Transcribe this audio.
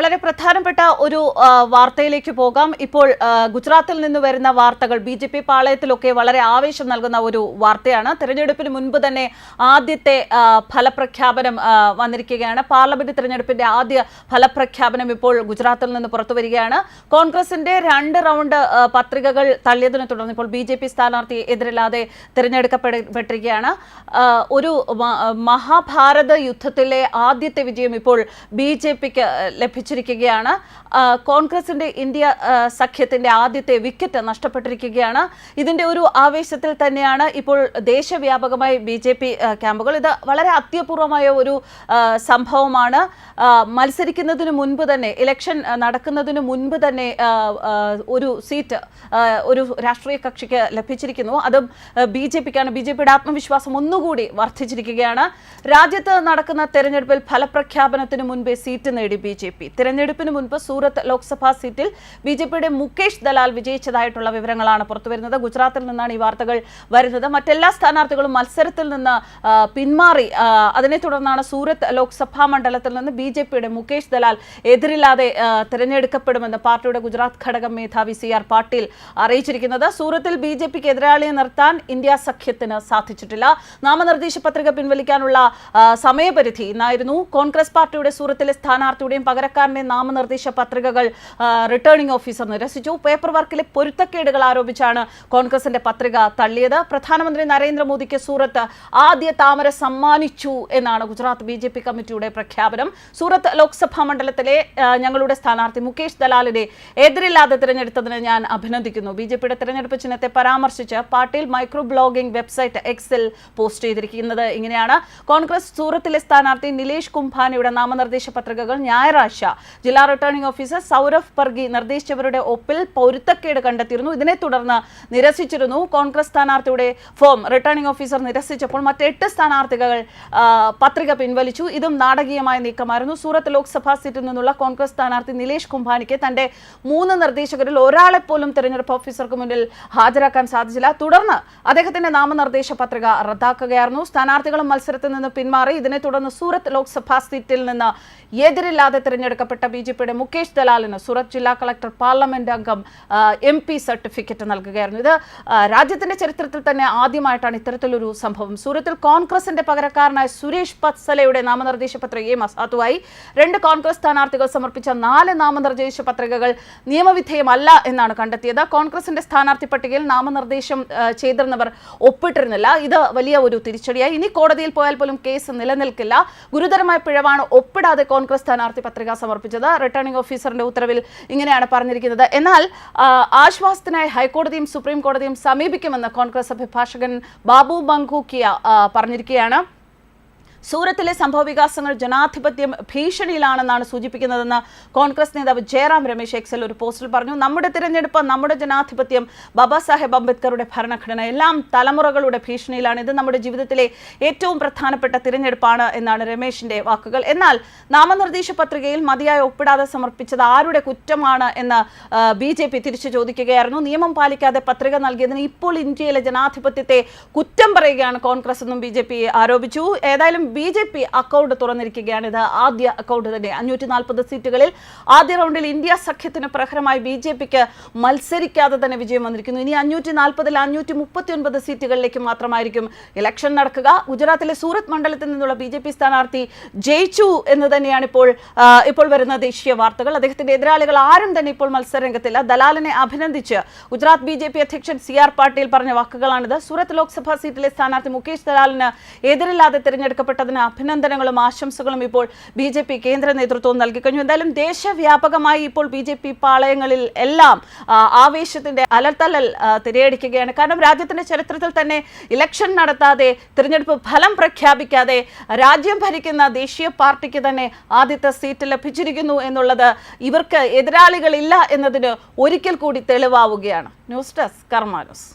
വളരെ പ്രധാനപ്പെട്ട ഒരു വാർത്തയിലേക്ക് പോകാം. ഇപ്പോൾ ഗുജറാത്തിൽ നിന്ന് വരുന്ന വാർത്തകൾ ബി ജെ പി പാളയത്തിലൊക്കെ വളരെ ആവേശം നൽകുന്ന ഒരു വാർത്തയാണ്. തെരഞ്ഞെടുപ്പിന് മുൻപ് തന്നെ ആദ്യത്തെ ഫലപ്രഖ്യാപനം വന്നിരിക്കുകയാണ്. പാർലമെന്റ് തെരഞ്ഞെടുപ്പിന്റെ ആദ്യ ഫലപ്രഖ്യാപനം ഇപ്പോൾ ഗുജറാത്തിൽ നിന്ന് പുറത്തു വരികയാണ്. കോൺഗ്രസിന്റെ രണ്ട് റൗണ്ട് പത്രികകൾ തള്ളിയതിനെ തുടർന്ന് ഇപ്പോൾ ബി ജെ പി സ്ഥാനാർത്ഥി എതിരില്ലാതെ തിരഞ്ഞെടുക്കപ്പെട്ടിരിക്കുകയാണ്. ഒരു മഹാഭാരത യുദ്ധത്തിലെ ആദ്യത്തെ വിജയം ഇപ്പോൾ ബി ജെ പിക്ക് ലഭിച്ചിരിക്കുകയാണ് ആ, കോൺഗ്രസിന്റെ ഇന്ത്യ സഖ്യത്തിന്റെ ആദ്യത്തെ വിക്കറ്റ് നഷ്ടപ്പെട്ടിരിക്കുകയാണ്. ഇതിന്റെ ഒരു ആവേശത്തിൽ തന്നെയാണ് ഇപ്പോൾ ദേശവ്യാപകമായി ബി ജെ പി ക്യാമ്പുകൾ. ഇത് വളരെ അത്യപൂർവമായ ഒരു സംഭവമാണ്. മത്സരിക്കുന്നതിന് മുൻപ് തന്നെ ഇലക്ഷൻ നടക്കുന്നതിന് മുൻപ് തന്നെ ഒരു സീറ്റ് ഒരു രാഷ്ട്രീയ കക്ഷിക്ക് ലഭിച്ചിരിക്കുന്നു. അതും ബി ജെ പിക്കാണ്. ബി ജെ പിയുടെ ആത്മവിശ്വാസം ഒന്നുകൂടി വർദ്ധിച്ചിരിക്കുകയാണ്. രാജ്യത്ത് നടക്കുന്ന തെരഞ്ഞെടുപ്പിൽ ഫലപ്രഖ്യാപനത്തിന് മുൻപേ സീറ്റ് നേടി ബി ജെ പി. തിരഞ്ഞെടുപ്പിന് മുൻപ് സൂറത്ത് ലോക്സഭാ സീറ്റിൽ ബി ജെ പിയുടെ മുകേഷ് ദലാൽ വിജയിച്ചതായിട്ടുള്ള വിവരങ്ങളാണ് പുറത്തുവരുന്നത്. ഗുജറാത്തിൽ നിന്നാണ് ഈ വാർത്തകൾ വരുന്നത്. മറ്റെല്ലാ സ്ഥാനാർത്ഥികളും മത്സരത്തിൽ നിന്ന് പിന്മാറി. അതിനെ തുടർന്നാണ് സൂറത്ത് ലോക്സഭാ മണ്ഡലത്തിൽ നിന്ന് ബി ജെ പിയുടെ മുകേഷ് ദലാൽ എതിരില്ലാതെ തിരഞ്ഞെടുക്കപ്പെടുമെന്ന് പാർട്ടിയുടെ ഗുജറാത്ത് ഘടകം മേധാവി സി ആർ പാട്ടീൽ അറിയിച്ചിരിക്കുന്നത്. സൂറത്തിൽ ബി ജെ പിക്ക് എതിരാളിയെ നിർത്താൻ ഇന്ത്യ സഖ്യത്തിന് സാധിച്ചിട്ടില്ല. നാമനിർദ്ദേശ പത്രിക പിൻവലിക്കാനുള്ള സമയപരിധി ഇന്നായിരുന്നു. കോൺഗ്രസ് പാർട്ടിയുടെ സൂറത്തിലെ സ്ഥാനാർത്ഥിയുടെയും പകരക്കാരന്റെയും നാമനിർദ്ദേശ പത്രികകൾ റിട്ടേണിംഗ് ഓഫീസർ നിരസിച്ചു പേപ്പർ വർക്കിലെ പൊരുത്തക്കേടുകൾ ആരോപിച്ചാണ് കോൺഗ്രസിന്റെ പത്രിക തള്ളിയത്. പ്രധാനമന്ത്രി നരേന്ദ്രമോദിക്ക് സൂറത്ത് ആദ്യ താമര സമ്മാനിച്ചു എന്നാണ് ഗുജറാത്ത് ബി കമ്മിറ്റിയുടെ പ്രഖ്യാപനം. സൂറത്ത് ലോക്സഭാ മണ്ഡലത്തിലെ ഞങ്ങളുടെ സ്ഥാനാർത്ഥി മുകേഷ് ദലാലിനെ എതിരില്ലാതെ തിരഞ്ഞെടുത്തതിന് ഞാൻ അഭിനന്ദിക്കുന്നു. ബി ജെ പിയുടെ തിരഞ്ഞെടുപ്പ് ചിഹ്നത്തെ പരാമർശിച്ച് പാട്ടീൽ മൈക്രോ ബ്ലോഗിംഗ് വെബ്സൈറ്റ് എക്സിൽ പോസ്റ്റ് ചെയ്തിരിക്കുന്നത് ഇങ്ങനെയാണ്. കോൺഗ്രസ് സൂറത്തിലെ സ്ഥാനാർത്ഥി നിലേഷ് കുംഭാനിയുടെ നാമനിർദ്ദേശ പത്രികകൾ ഞായറാഴ്ച ജില്ലാ റിട്ടേണിംഗ് ഓഫീസർ സൗരഭ് പർഗി നിർദ്ദേശിച്ചവരുടെ ഒപ്പിൽ പൊരുത്തക്കേട് കണ്ടെത്തിയിരുന്നു. ഇതിനെ തുടർന്ന് നിരസിച്ചിരുന്നു. കോൺഗ്രസ് സ്ഥാനാർത്ഥിയുടെ ഫോം റിട്ടേണിംഗ് ഓഫീസർ നിരസിച്ചപ്പോൾ മറ്റെട്ട് സ്ഥാനാർത്ഥികൾ പത്രിക പിൻവലിച്ചു. ഇതും നാടകീയമായ നീക്കമായിരുന്നു. സൂറത്ത് ലോക്സഭാ സീറ്റിൽ നിന്നുള്ള കോൺഗ്രസ് സ്ഥാനാർത്ഥി നിലേഷ് കുംഭാനിക്ക് തന്റെ മൂന്ന് നിർദ്ദേശകരിൽ ഒരാളെ പോലും തെരഞ്ഞെടുപ്പ് ഓഫീസർക്ക് മുന്നിൽ ഹാജരാക്കാൻ സാധിച്ചില്ല. തുടർന്ന് അദ്ദേഹത്തിന്റെ നാമനിർദ്ദേശ പത്രിക റദ്ദാക്കുകയായിരുന്നു. സ്ഥാനാർത്ഥികളും മത്സരത്തിൽ നിന്ന് പിന്മാറി. ഇതിനെ തുടർന്ന് സൂറത്ത് ലോക്സഭാ സീറ്റിൽ നിന്ന് എതിരില്ലാതെ തിരഞ്ഞെടുക്കപ്പെട്ട ബി ജെ പിയുടെ മുകേഷ് ദലാലിന് സൂറത്ത് ജില്ലാ കളക്ടർ പാർലമെന്റ് അംഗം എം പി സർട്ടിഫിക്കറ്റ് നൽകുകയായിരുന്നു. ഇത് രാജ്യത്തിന്റെ ചരിത്രത്തിൽ തന്നെ ആദ്യമായിട്ടാണ് ഇത്തരത്തിലൊരു സംഭവം. സൂറത്തിൽ കോൺഗ്രസിന്റെ പകരക്കാരനായ സുരേഷ് പത്സലയുടെ നാമനിർദ്ദേശ പത്രികയും അസാധുവായി രണ്ട് കോൺഗ്രസ് സ്ഥാനാർത്ഥികൾ സമർപ്പിച്ച നാല് നാമനിർദ്ദേശ പത്രികകൾ നിയമവിധേയമല്ല എന്നാണ് കണ്ടെത്തിയത്. കോൺഗ്രസിന്റെ സ്ഥാനാർത്ഥി പട്ടികയിൽ നാമനിർദ്ദേശം ചെയ്തിരുന്നവർ ഒപ്പിട്ടിരുന്നില്ല. ഇത് വലിയ ഒരു തിരിച്ചടിയായി. ഇനി കോടതിയിൽ പോയാൽ പോലും കേസ് നിലനിൽക്കില്ല. ഗുരുതരമായ പിഴവാണ് ഒപ്പിടാതെ കോൺഗ്രസ് സ്ഥാനാർത്ഥി പത്രിക സമർപ്പിച്ചത്. റിട്ടേണിംഗ് ഓഫീസറിന്റെ ഉത്തരവിൽ ഇങ്ങനെയാണ് പറഞ്ഞിരിക്കുന്നത്. എന്നാൽ ആശ്വാസത്തിനായി ഹൈക്കോടതിയും സുപ്രീം കോടതിയും സമീപിക്കുമെന്ന് കോൺഗ്രസ് അഭിഭാഷകൻ ബാബു ബംഗൂക്കിയ പറഞ്ഞിരിക്കുകയാണ്. സൂറത്തിലെ സംഭവ വികാസങ്ങൾ ജനാധിപത്യം ഭീഷണിയിലാണെന്നാണ് സൂചിപ്പിക്കുന്നതെന്ന് കോൺഗ്രസ് നേതാവ് ജയറാം രമേശ് എക്സൽ ഒരു പോസ്റ്റിൽ പറഞ്ഞു. നമ്മുടെ തിരഞ്ഞെടുപ്പ് നമ്മുടെ ജനാധിപത്യം ബാബാ സാഹേബ് അംബേദ്കറുടെ ഭരണഘടന എല്ലാം തലമുറകളുടെ ഭീഷണിയിലാണ്. ഇത് നമ്മുടെ ജീവിതത്തിലെ ഏറ്റവും പ്രധാനപ്പെട്ട തിരഞ്ഞെടുപ്പാണ് എന്നാണ് രമേശിന്റെ വാക്കുകൾ. എന്നാൽ നാമനിർദ്ദേശ പത്രികയിൽ മതിയായ ഒപ്പിടാതെ സമർപ്പിച്ചത് ആരുടെ കുറ്റമാണ് എന്ന് ബി ജെ പി തിരിച്ചു ചോദിക്കുകയായിരുന്നു. നിയമം പാലിക്കാതെ പത്രിക നൽകിയതിന് ഇപ്പോൾ ഇന്ത്യയിലെ ജനാധിപത്യത്തെ കുറ്റം പറയുകയാണ് കോൺഗ്രസ് എന്നും ബി ആരോപിച്ചു. ഏതായാലും ബി ജെ പി അക്കൗണ്ട് തുറന്നിരിക്കുകയാണ്. ഇത് ആദ്യ അക്കൗണ്ട് തന്നെ. അഞ്ഞൂറ്റി നാൽപ്പത് സീറ്റുകളിൽ ആദ്യ റൗണ്ടിൽ ഇന്ത്യ സഖ്യത്തിന് പ്രഹരമായി ബി ജെ പിക്ക് മത്സരിക്കാതെ തന്നെ വിജയം വന്നിരിക്കുന്നു. ഇനി അഞ്ഞൂറ്റി നാൽപ്പതിൽ അഞ്ഞൂറ്റി മുപ്പത്തി ഒൻപത് സീറ്റുകളിലേക്ക് മാത്രമായിരിക്കും ഇലക്ഷൻ നടക്കുക. ഗുജറാത്തിലെ സൂറത്ത് മണ്ഡലത്തിൽ നിന്നുള്ള ബി ജെ പി സ്ഥാനാർത്ഥി ജയിച്ചു എന്ന് തന്നെയാണ് ഇപ്പോൾ ഇപ്പോൾ വരുന്ന ദേശീയ വാർത്തകൾ. അദ്ദേഹത്തിന്റെ എതിരാളികൾ ആരും തന്നെ ഇപ്പോൾ മത്സരരംഗത്തില്ല. ദലാലിനെ അഭിനന്ദിച്ച് ഗുജറാത്ത് ബി ജെ പി അധ്യക്ഷൻ സി ആർ പാട്ടീൽ പറഞ്ഞ വാക്കുകളാണിത്. സൂറത്ത് ലോക്സഭാ സീറ്റിലെ സ്ഥാനാർത്ഥി മുകേഷ് ദലാലിന് എതിരില്ലാതെ തിരഞ്ഞെടുക്കപ്പെട്ടതിന് അഭിനന്ദനങ്ങളും ആശംസകളും ഇപ്പോൾ ബി ജെ പി കേന്ദ്ര നേതൃത്വവും നൽകിക്കഴിഞ്ഞു എന്തായാലും ദേശവ്യാപകമായി ഇപ്പോൾ ബി ജെ പി പാളയങ്ങളിൽ എല്ലാം ആവേശത്തിന്റെ അലർത്തലൽ തിരയടിക്കുകയാണ്. കാരണം രാജ്യത്തിന്റെ ചരിത്രത്തിൽ തന്നെ ഇലക്ഷൻ നടത്താതെ തിരഞ്ഞെടുപ്പ് ഫലം പ്രഖ്യാപിക്കാതെ രാജ്യം ഭരിക്കുന്ന ദേശീയ പാർട്ടിക്ക് തന്നെ ആദ്യത്തെ സീറ്റ് ലഭിച്ചിരിക്കുന്നു എന്നുള്ളത് ഇവർക്ക് എതിരാളികളില്ല എന്നതിന് ഒരിക്കൽ കൂടി തെളിവാവുകയാണ്. News desk കർമാനോസ്.